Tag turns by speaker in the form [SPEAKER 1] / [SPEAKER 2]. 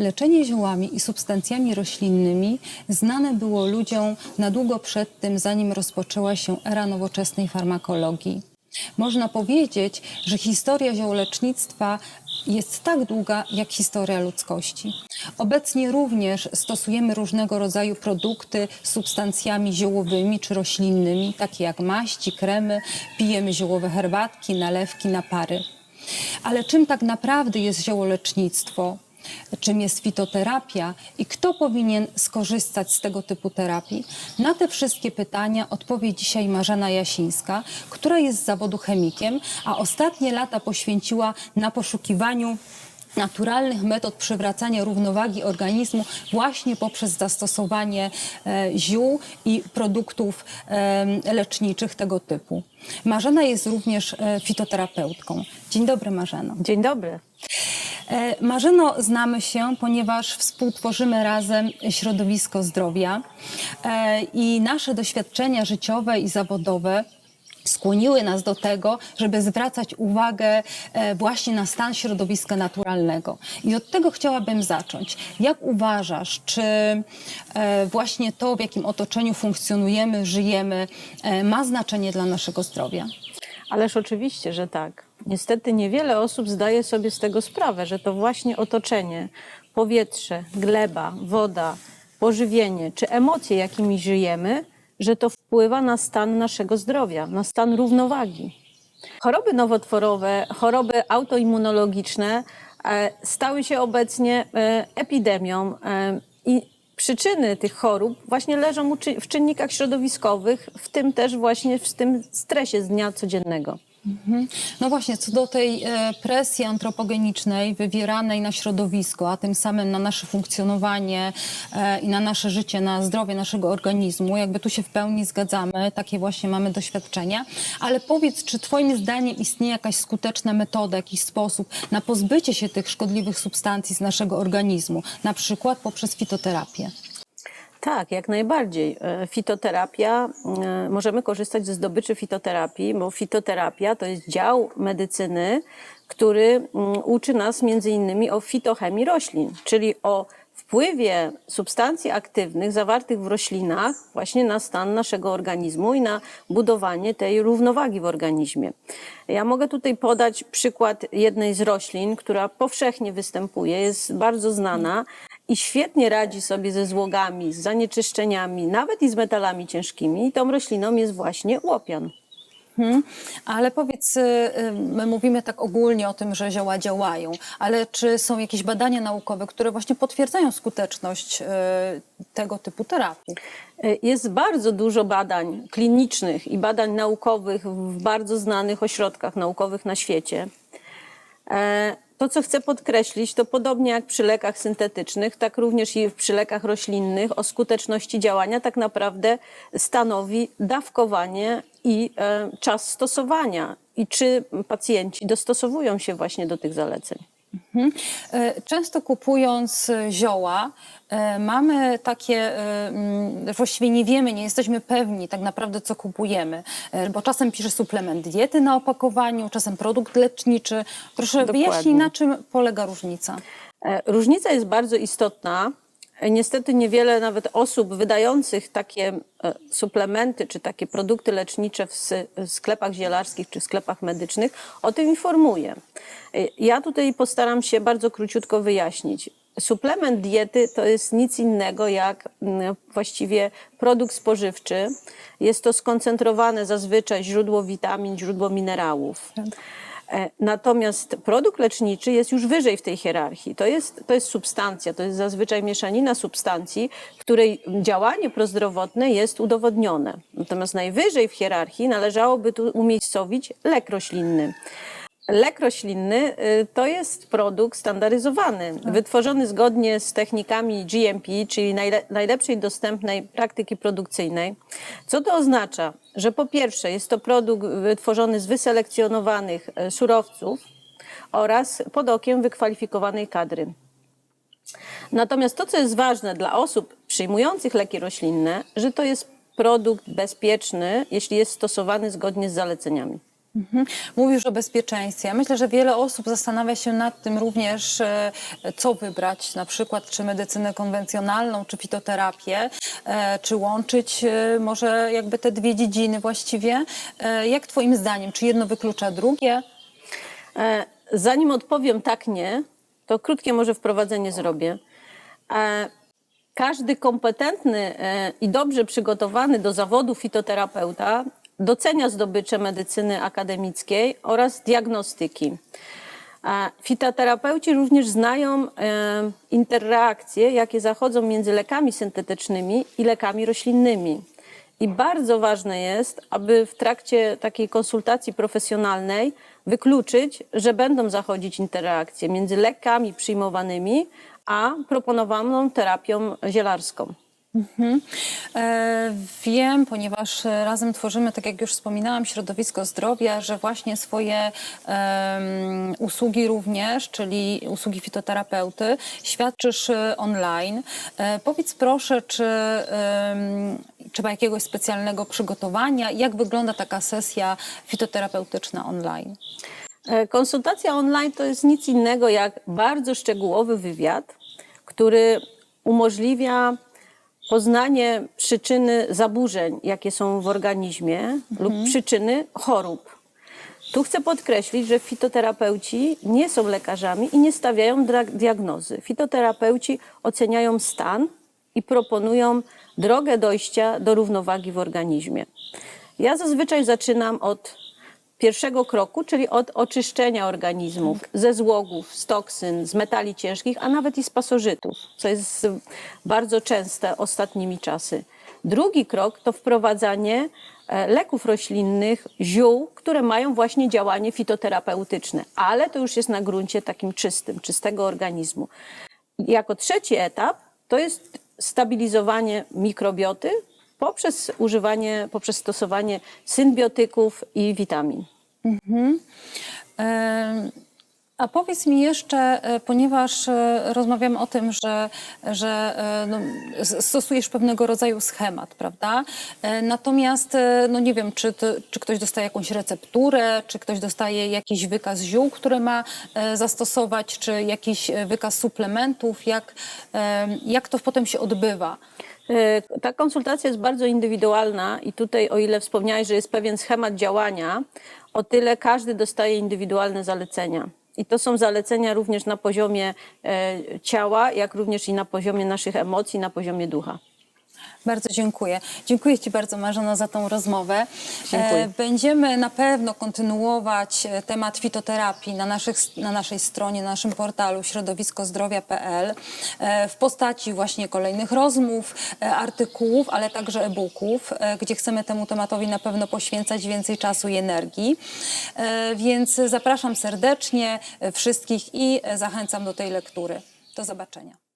[SPEAKER 1] Leczenie ziołami i substancjami roślinnymi znane było ludziom na długo przed tym, zanim rozpoczęła się era nowoczesnej farmakologii. Można powiedzieć, że historia ziołolecznictwa jest tak długa jak historia ludzkości. Obecnie również stosujemy różnego rodzaju produkty z substancjami ziołowymi czy roślinnymi, takie jak maści, kremy, pijemy ziołowe herbatki, nalewki, napary. Ale czym tak naprawdę jest ziołolecznictwo? Czym jest fitoterapia i kto powinien skorzystać z tego typu terapii? Na te wszystkie pytania odpowie dzisiaj Marzena Jasińska, która jest z zawodu chemikiem, a ostatnie lata poświęciła na poszukiwaniu naturalnych metod przywracania równowagi organizmu właśnie poprzez zastosowanie e, ziół i produktów e, leczniczych tego typu. Marzena jest również e, fitoterapeutką. Dzień dobry Marzeno.
[SPEAKER 2] Dzień dobry.
[SPEAKER 1] E, Marzeno, znamy się, ponieważ współtworzymy razem środowisko zdrowia e, i nasze doświadczenia życiowe i zawodowe skłoniły nas do tego, żeby zwracać uwagę e, właśnie na stan środowiska naturalnego. I od tego chciałabym zacząć. Jak uważasz, czy właśnie to, w jakim otoczeniu funkcjonujemy, żyjemy, ma znaczenie dla naszego zdrowia?
[SPEAKER 2] Ależ oczywiście, że tak. Niestety niewiele osób zdaje sobie z tego sprawę, że to właśnie otoczenie, powietrze, gleba, woda, pożywienie czy emocje, jakimi żyjemy, że to wpływa na stan naszego zdrowia, na stan równowagi. Choroby nowotworowe, choroby autoimmunologiczne e, stały się obecnie e, epidemią e, i przyczyny tych chorób właśnie leżą w czynnikach środowiskowych, w tym też właśnie w tym stresie z dnia codziennego.
[SPEAKER 1] No właśnie, co do tej e, presji antropogenicznej wywieranej na środowisko, a tym samym na nasze funkcjonowanie e, i na nasze życie, na zdrowie naszego organizmu, jakby tu się w pełni zgadzamy, takie właśnie mamy doświadczenia. Ale powiedz, czy Twoim zdaniem istnieje jakaś skuteczna metoda, jakiś sposób na pozbycie się tych szkodliwych substancji z naszego organizmu, na przykład poprzez fitoterapię?
[SPEAKER 2] Tak, jak najbardziej. E, Fitoterapia, e, możemy korzystać ze zdobyczy fitoterapii, bo fitoterapia to jest dział medycyny, który mm, uczy nas między innymi o fitochemii roślin, czyli o wpływie substancji aktywnych zawartych w roślinach właśnie na stan naszego organizmu i na budowanie tej równowagi w organizmie. Ja mogę tutaj podać przykład jednej z roślin, która powszechnie występuje, jest bardzo znana i świetnie radzi sobie ze złogami, z zanieczyszczeniami, nawet i z metalami ciężkimi. I tą rośliną jest właśnie łopian.
[SPEAKER 1] Mhm. Ale powiedz, y, y, my mówimy tak ogólnie o tym, że zioła działają, ale czy są jakieś badania naukowe, które właśnie potwierdzają skuteczność y, tego typu terapii?
[SPEAKER 2] Jest bardzo dużo badań klinicznych i badań naukowych w bardzo znanych ośrodkach naukowych na świecie. To, co chcę podkreślić, to podobnie jak przy lekach syntetycznych, tak również i przy lekach roślinnych o skuteczności działania tak naprawdę stanowi dawkowanie i e, czas stosowania i czy pacjenci dostosowują się właśnie do tych zaleceń.
[SPEAKER 1] Mhm. E, Często kupując e, zioła, e, mamy takie, mm, właściwie nie wiemy, nie jesteśmy pewni tak naprawdę, co kupujemy, bo czasem pisze suplement diety na opakowaniu, czasem produkt leczniczy. Proszę
[SPEAKER 2] Dokładnie.
[SPEAKER 1] wyjaśnij, na czym polega różnica?
[SPEAKER 2] Różnica jest bardzo istotna. Niestety niewiele nawet osób wydających takie e, suplementy czy takie produkty lecznicze w sklepach zielarskich czy sklepach medycznych o tym informuje. Ja tutaj postaram się bardzo króciutko wyjaśnić. Suplement diety to jest nic innego jak właściwie produkt spożywczy. Jest to skoncentrowane zazwyczaj źródło witamin, źródło minerałów. E, Natomiast produkt leczniczy jest już wyżej w tej hierarchii. To jest, to jest substancja, to jest zazwyczaj mieszanina substancji, której działanie prozdrowotne jest udowodnione. Natomiast najwyżej w hierarchii należałoby tu umiejscowić lek roślinny. Lek roślinny y, to jest produkt standaryzowany, wytworzony zgodnie z technikami GMP, czyli najle, najlepszej dostępnej praktyki produkcyjnej. Co to oznacza? Że po pierwsze jest to produkt wytworzony z wyselekcjonowanych e, surowców oraz pod okiem wykwalifikowanej kadry. Natomiast to, co jest ważne dla osób przyjmujących leki roślinne, że to jest produkt bezpieczny, jeśli jest stosowany zgodnie z zaleceniami.
[SPEAKER 1] Mhm. Mówisz o bezpieczeństwie. Myślę, że wiele osób zastanawia się nad tym również, e, co wybrać, na przykład czy medycynę konwencjonalną, czy fitoterapię, e, czy łączyć e, może jakby te dwie dziedziny właściwie. Jak twoim zdaniem, czy jedno wyklucza drugie?
[SPEAKER 2] Zanim odpowiem tak, nie, to krótkie może wprowadzenie zrobię. Każdy kompetentny i dobrze przygotowany do zawodu fitoterapeuta docenia zdobycze medycyny akademickiej oraz diagnostyki. Fitoterapeuci również znają e, interreakcje, jakie zachodzą między lekami syntetycznymi i lekami roślinnymi. I bardzo ważne jest, aby w trakcie takiej konsultacji profesjonalnej wykluczyć, że będą zachodzić interakcje między lekami przyjmowanymi a proponowaną terapią zielarską.
[SPEAKER 1] E, Wiem, ponieważ e, razem tworzymy, tak jak już wspominałam, środowisko zdrowia, że właśnie swoje em, usługi również, czyli usługi fitoterapeuty, świadczysz e, online. E, Powiedz proszę, czy em, trzeba jakiegoś specjalnego przygotowania? Jak wygląda taka sesja fitoterapeutyczna online?
[SPEAKER 2] E, Konsultacja online to jest nic innego jak bardzo szczegółowy wywiad, który umożliwia poznanie przyczyny zaburzeń, jakie są w organizmie lub przyczyny chorób. Tu chcę podkreślić, że fitoterapeuci nie są lekarzami i nie stawiają diagnozy. Fitoterapeuci oceniają stan i proponują drogę dojścia do równowagi w organizmie. Ja zazwyczaj zaczynam od pierwszego kroku, czyli od oczyszczenia organizmów ze złogów, z toksyn, z metali ciężkich, a nawet i z pasożytów, co jest bardzo częste ostatnimi czasy. Drugi krok to wprowadzanie e, leków roślinnych, ziół, które mają właśnie działanie fitoterapeutyczne, ale to już jest na gruncie takim czystym, czystego organizmu. Jako trzeci etap to jest stabilizowanie mikrobioty poprzez używanie, poprzez stosowanie symbiotyków i witamin.
[SPEAKER 1] Em, A powiedz mi jeszcze, e, ponieważ e, rozmawiamy o tym, że, że e, no, stosujesz pewnego rodzaju schemat, prawda? Natomiast, no nie wiem, czy, czy ktoś dostaje jakąś recepturę, czy ktoś dostaje jakiś wykaz ziół, które ma zastosować, czy jakiś wykaz suplementów, jak, jak to potem się odbywa?
[SPEAKER 2] E, Ta konsultacja jest bardzo indywidualna i tutaj, o ile wspomniałeś, że jest pewien schemat działania, o tyle każdy dostaje indywidualne zalecenia. I to są zalecenia również na poziomie e, ciała, jak również i na poziomie naszych emocji, na poziomie ducha.
[SPEAKER 1] Bardzo dziękuję. Dziękuję Ci bardzo, Marzeno, za tą rozmowę.
[SPEAKER 2] Dziękuję.
[SPEAKER 1] E, Będziemy na pewno kontynuować e, temat fitoterapii na, naszych, na naszej stronie, na naszym portalu środowiskozdrowia.pl e, w postaci właśnie kolejnych rozmów, artykułów, ale także e-booków, gdzie chcemy temu tematowi na pewno poświęcać więcej czasu i energii. Więc zapraszam serdecznie wszystkich i zachęcam do tej lektury. Do zobaczenia.